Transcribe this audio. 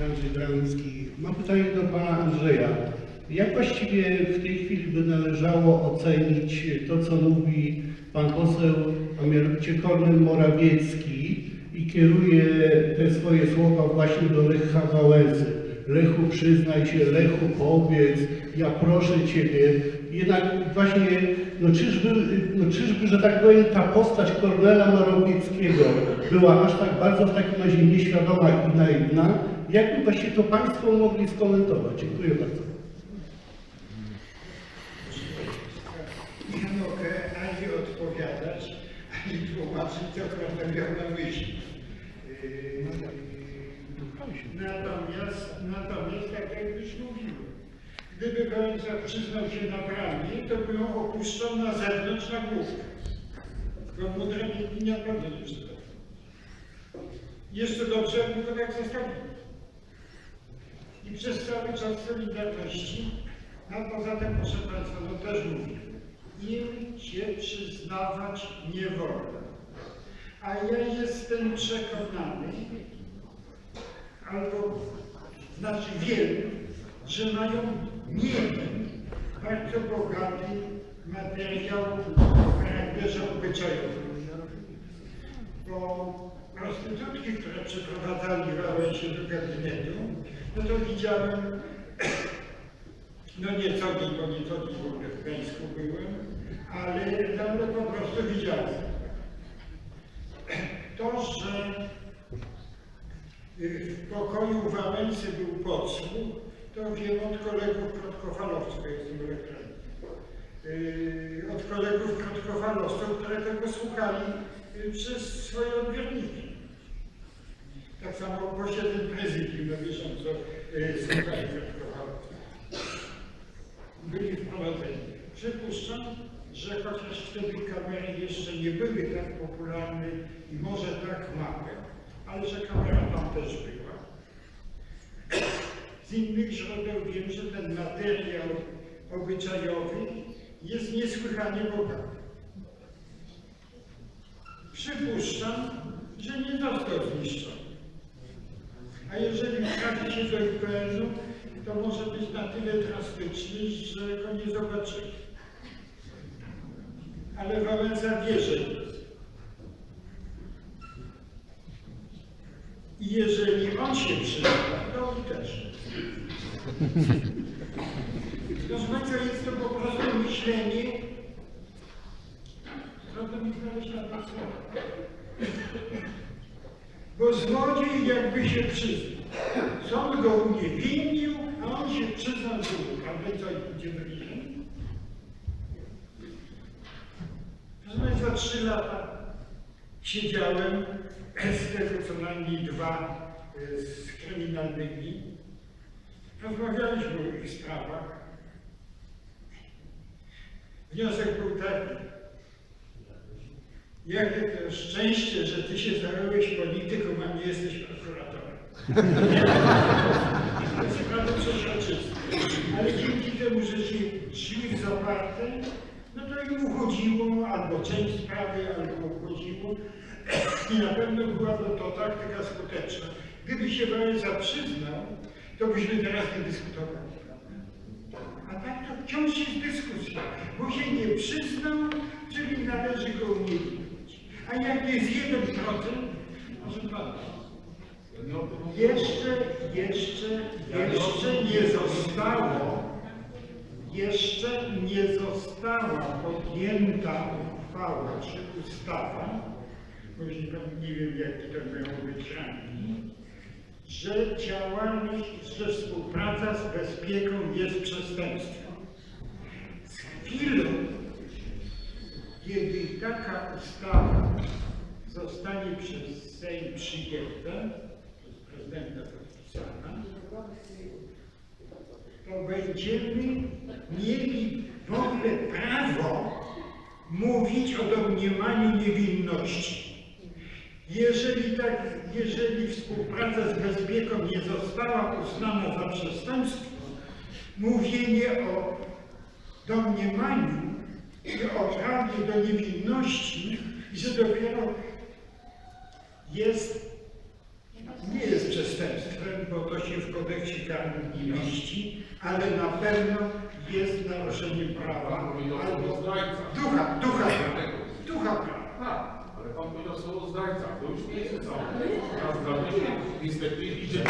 Andrzej Brański. Mam pytanie do pana Andrzeja. Jak właściwie w tej chwili by należało ocenić to, co mówi pan poseł, a mianowicie Kornel Morawiecki i kieruje te swoje słowa właśnie do Lecha Wałęsy. Lechu, przyznaj się, Lechu, powiedz, ja proszę Ciebie. Jednak właśnie, no czyżby, no czyżby, że tak powiem, ta postać Kornela Morawieckiego była aż tak bardzo w takim razie nieświadoma i naiwna, jakby właśnie to Państwo mogli skomentować? Dziękuję bardzo. Nie mogę ani odpowiadać, ani tłumaczyć, co prawda miał na myśli. Natomiast, natomiast tak jak już mówiłem, gdyby Wałęsa przyznał się na branie, to by ją opuszczał na zewnątrz na główkę. Bo mądre linia pewnie nie czyta. Jeszcze dobrze, jakby go tak zostawił. I przez cały czas Solidarności, a poza tym, proszę Państwa, no też mówię, im się przyznawać nie wolno. A ja jestem przekonany, albo znaczy wiem, że mają mieli bardzo bogaty materiał w charakterze obyczajowym. Bo prostytutki, które przyprowadzali Wałęsie do gabinetu, no to widziałem, no nie co dzień, bo nie co dzień w ogóle w Gdańsku byłem, ale tam no po prostu widziałem. To, że w pokoju Wałęsy był podsłuch, to wiem od kolegów krótkofalowców, jestem elektronik. Yy, od kolegów krótkofalowców, które tego słuchali y, przez swoje odbiorniki. Tak samo posiedzeń prezydium na bieżąco y, słuchali krótkofalowców. Byli wprowadzeni. Przypuszczam, że chociaż wtedy kamery jeszcze nie były tak popularne i może tak małe, ale że kamera tam też była. Z innych źródeł wiem, że ten materiał obyczajowy jest niesłychanie bogaty. Przypuszczam, że nie został zniszczony. A jeżeli trafi się do IPN-u, to może być na tyle drastyczny, że go nie zobaczymy. Ale Wałęsa wie, że jest. I jeżeli on się przyda, to on też. Proszę Państwa, jest to po prostu myślenie. Trudno mi znaleźć na to słowo. Bo złodziej jakby się przyznał. Sąd go uniewinnił, a on się przyznał do prawda? I co, idzie do więzienia? Proszę Państwa, trzy lata siedziałem tego co najmniej dwa e, z kryminalnymi. Rozmawialiśmy o ich sprawach. Wniosek był taki. Jakie to szczęście, że ty się zająłeś polityką, a nie jesteś prokuratorem. To jest naprawdę przeźroczyste. Ale dzięki temu, że się drzwi zaparte, no to im uchodziło, albo część sprawy, albo uchodziło. I na pewno byłaby to taktyka skuteczna. Gdyby się Wałęsa przyznał, to byśmy teraz nie dyskutowali. A tak to wciąż jest dyskusja, bo się nie przyznał, czyli należy go uniewinnić. A jak jest 1%, proszę pana, jeszcze, jeszcze, jeszcze nie zostało, jeszcze nie została podjęta uchwała czy ustawa, już nie, wiem jaki to miało być że działalność, że współpraca z bezpieką jest przestępstwem. Z chwilą, kiedy taka ustawa zostanie przez Sejm przyjęta, przez prezydenta podpisana, to będziemy mieli w ogóle prawo mówić o domniemaniu niewinności. Jeżeli, tak, jeżeli współpraca z Bezpieką nie została uznana za przestępstwo, mówienie o domniemaniu i o prawie do niewinności, że dopiero jest, nie jest przestępstwem, bo to się w kodeksie karnym nie mieści, ale na pewno jest naruszeniem prawa. Albo ducha, ducha. Prawa. Ale pan powiedział słowo zdrajca. To już nie jest to. Tak. Zdrajca. Inspektor idzie.